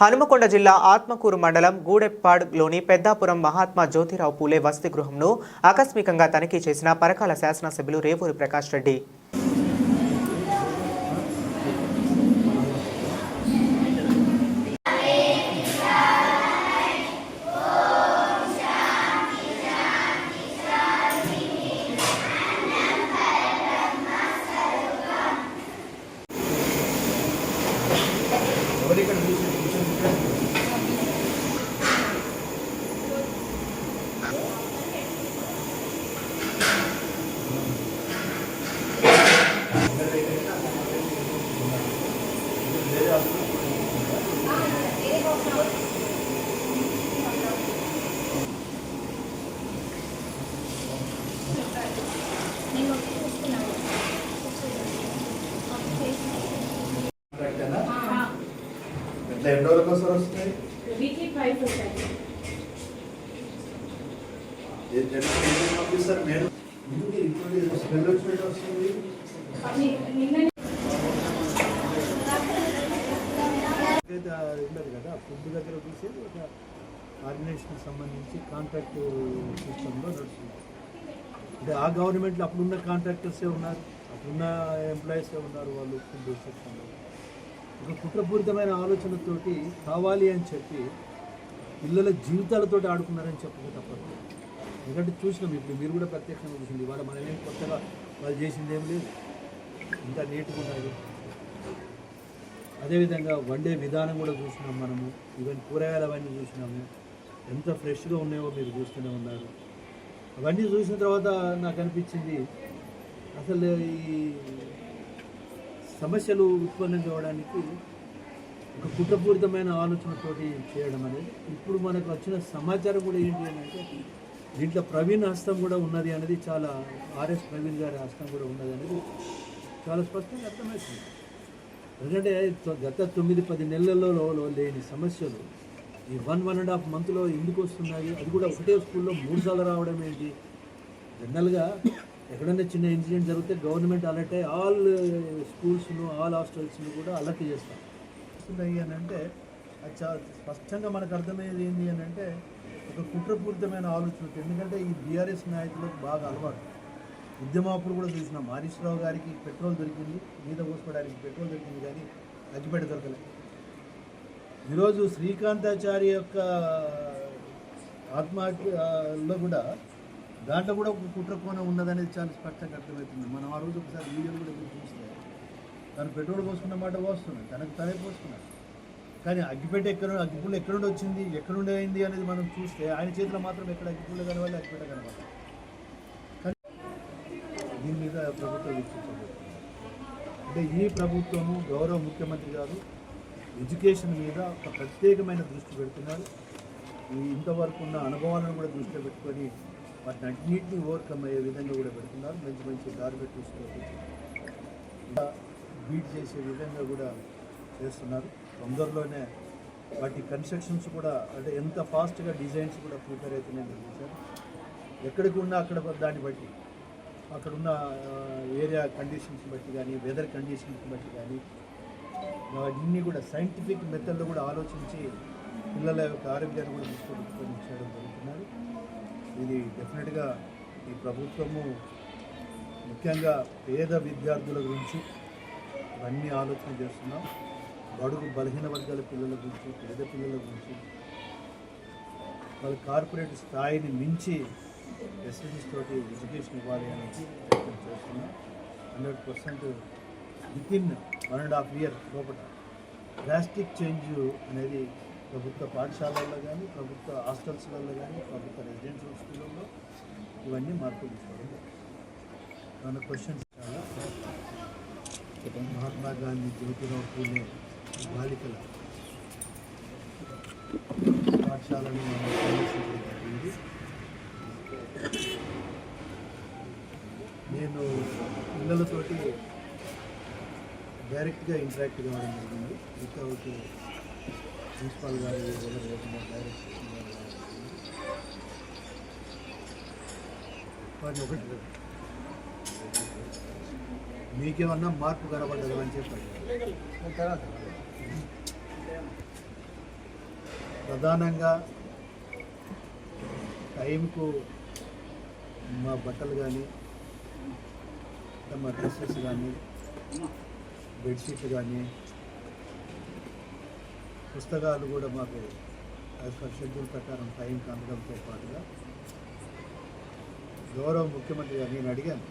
హనుమకొండ జిల్లా ఆత్మకూరు మండలం గూడెప్పాడ్లోని పెద్దాపురం మహాత్మా జ్యోతిరావు పూలే వసతి గృహంను ఆకస్మికంగా తనిఖీ చేసిన పరకాల శాసనసభ్యులు రేవూరి ప్రకాష్ రెడ్డి. ఒకసారి వస్తాయి వీక్లీ ఏ జనరల్ స్మెల్ వచ్చినట్టు వస్తుంది? నిన్న ఉండదు కదా ఫుడ్ దగ్గర చూసేది ఒక ఆర్గనైజేషన్కి సంబంధించి కాంట్రాక్ట్ సిస్టంలో నడుస్తుంది. అంటే ఆ గవర్నమెంట్లో అప్పుడున్న కాంట్రాక్టర్సే ఉన్నారు అప్పుడున్న ఎంప్లాయీసే ఉన్నారు వాళ్ళు ఫుడ్ సెక్షన్లో ఒక కుట్రపూరితమైన ఆలోచనతోటి కావాలి అని చెప్పి పిల్లల జీవితాలతోటి ఆడుకున్నారని చెప్పక తప్పదు. ఎందుకంటే చూసినాం ఇప్పుడు మీరు కూడా ప్రత్యక్షంగా చూసింది. ఇవాళ మనం ఏం కొత్తగా వాళ్ళు చేసింది ఏం లేదు. ఇంకా నీట్గా అదేవిధంగా వండే విధానం కూడా చూసినాం మనము. ఈవెన్ కూరగాయలు అవన్నీ చూసినాము. ఎంత ఫ్రెష్గా ఉన్నాయో మీరు చూస్తూనే ఉన్నారు. అవన్నీ చూసిన తర్వాత నాకు అనిపించింది అసలు ఈ సమస్యలు ఉత్పన్నం కావడానికి ఒక కుట్రపూరితమైన ఆలోచనతోటి చేయడం అనేది ఇప్పుడు మనకు వచ్చిన సమాచారం కూడా ఏంటి అని అంటే దీంట్లో ప్రవీణ్ హస్తం కూడా ఉన్నది అనేది చాలా ఆర్ఎస్ ప్రవీణ్ గారి హస్తం కూడా ఉన్నది అనేది చాలా స్పష్టంగా అర్థమవుతుంది. ఎందుకంటే గత తొమ్మిది పది నెలలలో లేని సమస్యలు ఈ వన్ వన్ అండ్ హాఫ్ మంత్లో ఎందుకు వస్తున్నాయి? అది కూడా ఒకటే స్కూల్లో మూడు సార్లు రావడం ఏంటి? జనరల్గా ఎక్కడైనా చిన్న ఇన్సిడెంట్ జరిగితే గవర్నమెంట్ అలర్ట్ అయ్యి ఆల్ స్కూల్స్ను ఆల్ హాస్టల్స్ను కూడా అలర్ట్ చేస్తాం. వస్తున్నాయి అని అంటే అది చాలా స్పష్టంగా మనకు అర్థమయ్యేది ఏంటి అని అంటే ఒక కుట్రపూరితమైన ఆలోచన ఎందుకంటే ఈ బీఆర్ఎస్ నాయకులకు బాగా అలవాటు. ఉద్యమాపుడు కూడా చూసినాం. హరీష్ రావు గారికి పెట్రోల్ దొరికింది మీద పోసుకోవడానికి పెట్రోల్ దొరికింది కానీ అగ్గిపెట్ట దొరకలేదు ఈరోజు శ్రీకాంతాచారి యొక్క ఆత్మహత్యలో కూడా దాంట్లో కూడా ఒక కుట్ర కోణం ఉన్నదనేది చాలా స్పష్టంగా అర్థమవుతుంది. మనం ఆ రోజు ఒకసారి వీడియోలు కూడా మీరు చూస్తే తను పెట్రోల్ పోసుకున్న మాట పోస్తున్నాడు తనకు తనే పోసుకున్నాడు. కానీ అగ్గిపెట్ట ఎక్కడ అగ్గిపుల్ల ఎక్కడ నుండి వచ్చింది ఎక్కడ నుండి అయింది అనేది మనం చూస్తే ఆయన చేతిలో మాత్రం ఎక్కడ అగ్గిపుల్ల కనవాలి అగ్గిపెట్ట కనవాలి దీని మీద ప్రభుత్వం వీక్షించబోతుంది అంటే ఈ ప్రభుత్వము గౌరవ ముఖ్యమంత్రి గారు ఎడ్యుకేషన్ మీద ఒక ప్రత్యేకమైన దృష్టి పెడుతున్నారు. ఈ ఇంతవరకు ఉన్న అనుభవాలను కూడా దృష్టిలో పెట్టుకొని వాటిని అన్నింటినీ ఓవర్కమ్ అయ్యే విధంగా కూడా పెడుతున్నారు. మంచి మంచి డార్బెటరీస్ బీట్ చేసే విధంగా కూడా చేస్తున్నారు. తొందరలోనే వాటి కన్స్ట్రక్షన్స్ కూడా అంటే ఎంత ఫాస్ట్గా డిజైన్స్ కూడా ప్రిపేర్ అవుతున్నాయని చూశారు ఎక్కడికి ఉన్నా అక్కడ దాన్ని బట్టి అక్కడ ఉన్న ఏరియా కండిషన్స్ బట్టి కానీ వెదర్ కండిషన్స్ బట్టి కానీ అన్నీ కూడా సైంటిఫిక్ మెథడ్లో కూడా ఆలోచించి పిల్లల యొక్క ఆరోగ్యాన్ని కూడా తీసుకొని చేయడం జరుగుతున్నది ఇది డెఫినెట్గా ఈ ప్రభుత్వము ముఖ్యంగా పేద విద్యార్థుల గురించి ఇవన్నీ ఆలోచన చేస్తున్నాం. బడుగు బలహీన వర్గాల పిల్లల గురించి పేద పిల్లల గురించి వాళ్ళ కార్పొరేట్ స్థాయిని మించి ఫెసిలిటీస్ తోటి ఎడ్యుకేషన్ ఇవ్వాలి అనేది ప్రయత్నం చేస్తున్నాం. Hundred percent with in one and half year లోపల డ్రాస్టిక్ చేంజ్ అనేది ప్రభుత్వ పాఠశాలల్లో కానీ ప్రభుత్వ హాస్టల్స్లలో కానీ ప్రభుత్వ రెసిడెన్షియల్ స్కూళ్ళల్లో ఇవన్నీ మార్పులు తీసుకోవడం మన క్వశ్చన్స్ చాలా మహాత్మా గాంధీ జ్యోతిరావు పూలే బాలికల పాఠశాలను జరిగింది నేను పిల్లలతోటి డైరెక్ట్గా ఇంటరాక్ట్ కావడం జరిగింది. వితౌట్ ప్రిన్సిపాల్ గారు వాటి ఒకటి మీకేమన్నా మార్పు కనబడ్డదా అని చెప్పండి తర్వాత ప్రధానంగా టైంకు మా బట్టలు కానీ మా డ్రెస్సెస్ కానీ బెడ్షీట్లు కానీ పుస్తకాలు కూడా మాకు షెడ్యూల్ ప్రకారం టైంకి అందడంతో పాటుగా గౌరవ ముఖ్యమంత్రి గారు నేను అడిగాను.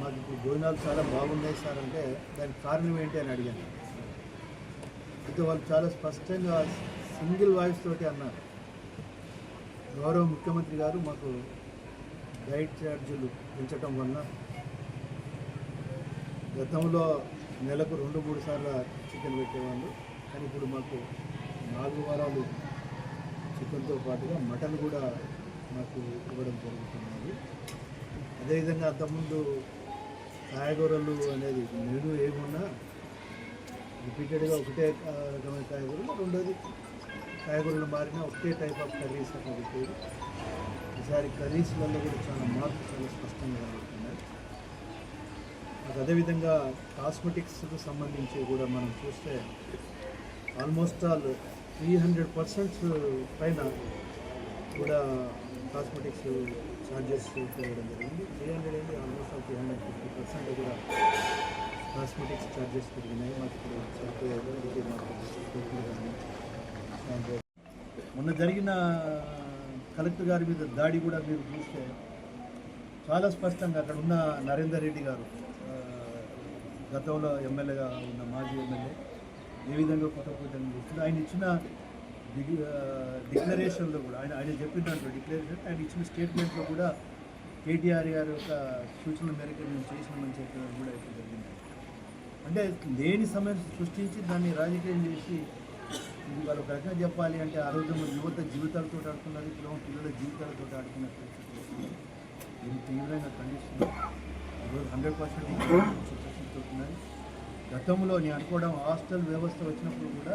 మాకు ఇప్పుడు భోజనాలు చాలా బాగున్నాయి సార్ అంటే దానికి కారణం ఏంటి అని అడిగాను. అయితే వాళ్ళు చాలా స్పష్టంగా సింగిల్ వాయిస్ తోటి అన్నారు. గౌరవ ముఖ్యమంత్రి గారు మాకు డైట్ ఛార్జీలు పెంచటం వలన గతంలో నెలకు రెండు మూడు సార్లు చికెన్ పెట్టేవాళ్ళు. కానీ ఇప్పుడు మాకు నాలుగు వారాలు చికెన్తో పాటుగా మటన్ కూడా మాకు ఇవ్వడం జరుగుతున్నది. అదేవిధంగా అంతకుముందు కాయగూరలు అనేది నేను ఏమున్నా రిపీటెడ్గా ఒకటే రకమైన కాయగూరలు రెండోది కాయగూరలు మారిన ఒకటే టైప్ ఆఫ్ కర్రీస్ అట్లా పెట్టేది. ఈసారి కర్రీస్లలో కూడా చాలా మార్పు చాలా స్పష్టంగా కనబడుతున్నాయి అదేవిధంగా కాస్మెటిక్స్కి సంబంధించి కూడా మనం చూస్తే almost all three hundred percents పైన కూడా కాస్మెటిక్స్ ఛార్జెస్ చేయడం జరిగింది. త్రీ హండ్రెడ్ ఏంటి? Almost all three hundred fifty percent కూడా కాస్మెటిక్స్ ఛార్జెస్ పెరిగినాయి. మాకు ఇప్పుడు మొన్న జరిగిన కలెక్టర్ గారి మీద దాడి కూడా మీరు చూస్తే చాలా స్పష్టంగా అక్కడ ఉన్న నరేందర్ రెడ్డి గారు గతంలో ఎమ్మెల్యేగా ఉన్న మాజీ ఎమ్మెల్యే ఏ విధంగా కొట్టకూడదని చూస్తుంది ఆయన ఇచ్చిన డిగ్ డిక్లరేషన్లో కూడా ఆయన ఆయన చెప్పిన దాంట్లో డిక్లరేషన్ ఆయన ఇచ్చిన స్టేట్మెంట్లో కూడా కేటీఆర్ గారి యొక్క సూచనల మేరకు మేము చేసినామని చెప్పడం కూడా ఇప్పుడు జరిగింది. అంటే లేని సమయం సృష్టించి దాన్ని రాజకీయం చేసి ఇది వాళ్ళు ఒక రకంగా చెప్పాలి అంటే ఆ రోజు యువత జీవితాలతో ఆడుతున్నారు ఇప్పుడు పిల్లల జీవితాలతో ఆడుతున్న పరిస్థితి. ఇది తీవ్రంగా ఖండిస్తున్నాం. ఈరోజు హండ్రెడ్ పర్సెంట్ ఉన్నాయి గతంలో నేను అనుకోవడం హాస్టల్ వ్యవస్థ వచ్చినప్పుడు కూడా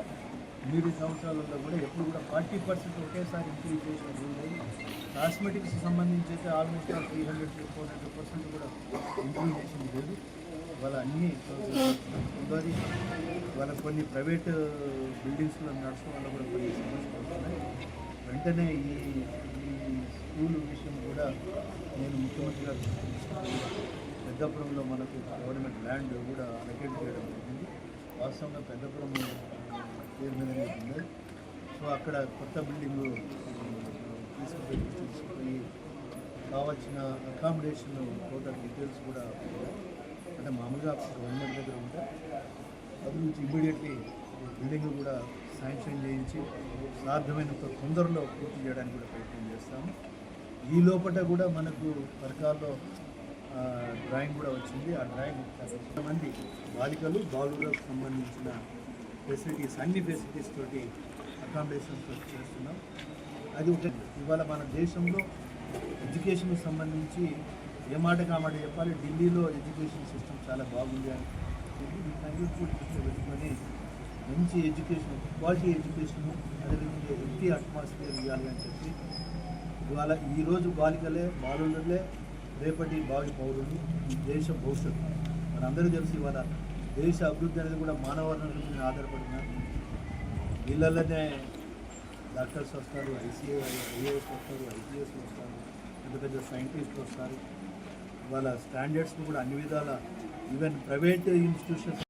ఎనిమిది సంవత్సరాలలో కూడా ఎప్పుడు కూడా ఫార్టీ పర్సెంట్ ఒకేసారి ఇంక్రీజ్ చేసిన రోజు కాస్మెటిక్స్ సంబంధించి అయితే almost three hundred four hundred percent కూడా ఇంక్రీజ్ చేసింది లేదు. వాళ్ళ అన్ని రెండోది వాళ్ళ కొన్ని ప్రైవేట్ బిల్డింగ్స్లో నడచడం వల్ల కూడా కొన్ని సమస్యలు వస్తున్నాయి. వెంటనే ఈ ఈ స్కూల్ విషయం కూడా నేను ముఖ్యమంత్రి గారు పెద్దపురంలో మనకు గవర్నమెంట్ ల్యాండ్ కూడా అలకేట్ చేయడం జరిగింది. వాస్తవంగా పెద్దపురం పేరు మీద ఉంది. సో అక్కడ కొత్త బిల్డింగ్ తీసుకుపోయి తీసుకుపోయి కావాల్సిన అకామిడేషన్ టోటల్ డీటెయిల్స్ కూడా అంటే మామూలుగా గవర్నమెంట్ దగ్గర ఉంటే అది నుంచి ఇమ్మీడియట్లీ బిల్డింగ్ కూడా శాంక్షన్ చేయించి సాధ్యమైన తొందరలో పూర్తి చేయడానికి కూడా ప్రయత్నం చేస్తాము. ఈ లోపల కూడా మనకు పరకాల్లో డ్రాయింగ్ కూడా వచ్చింది. ఆ డ్రాయింగ్ కొంతమంది బాలికలు బాలులకు సంబంధించిన ఫెసిలిటీస్ అన్ని ఫెసిలిటీస్ తోటి అకామిడేషన్స్ తోటి చేస్తున్నాం. అది ఒక ఇవాళ మన దేశంలో ఎడ్యుకేషన్కి సంబంధించి ఏ మాట కామాట చెప్పాలి? ఢిల్లీలో ఎడ్యుకేషన్ సిస్టమ్ చాలా బాగుంది అని చెప్పి వీటన్నిటి కూడా పెట్టుకొని మంచి ఎడ్యుకేషన్ క్వాలిటీ ఎడ్యుకేషన్ అదేవిధంగా ఎంపీ అట్మాస్ఫియర్ ఇవ్వాలి అని చెప్పి ఇవాళ ఈరోజు బాలికలే బాలులే రేపటి భావి పౌరులు దేశ భవిష్యత్తు. మనందరూ తెలుసు ఇవాళ దేశ అభివృద్ధి అనేది కూడా మానవ వనరుల మీద ఆధారపడినారు వీళ్ళలోనే డాక్టర్స్ వస్తారు ఐసీఏ ఐఏఎస్ వస్తారు ఐపీఎస్ వస్తారు పెద్ద పెద్ద సైంటిస్టులు వస్తారు. వాళ్ళ స్టాండర్డ్స్ని కూడా అన్ని విధాల ఈవెన్ ప్రైవేట్ ఇన్స్టిట్యూషన్స్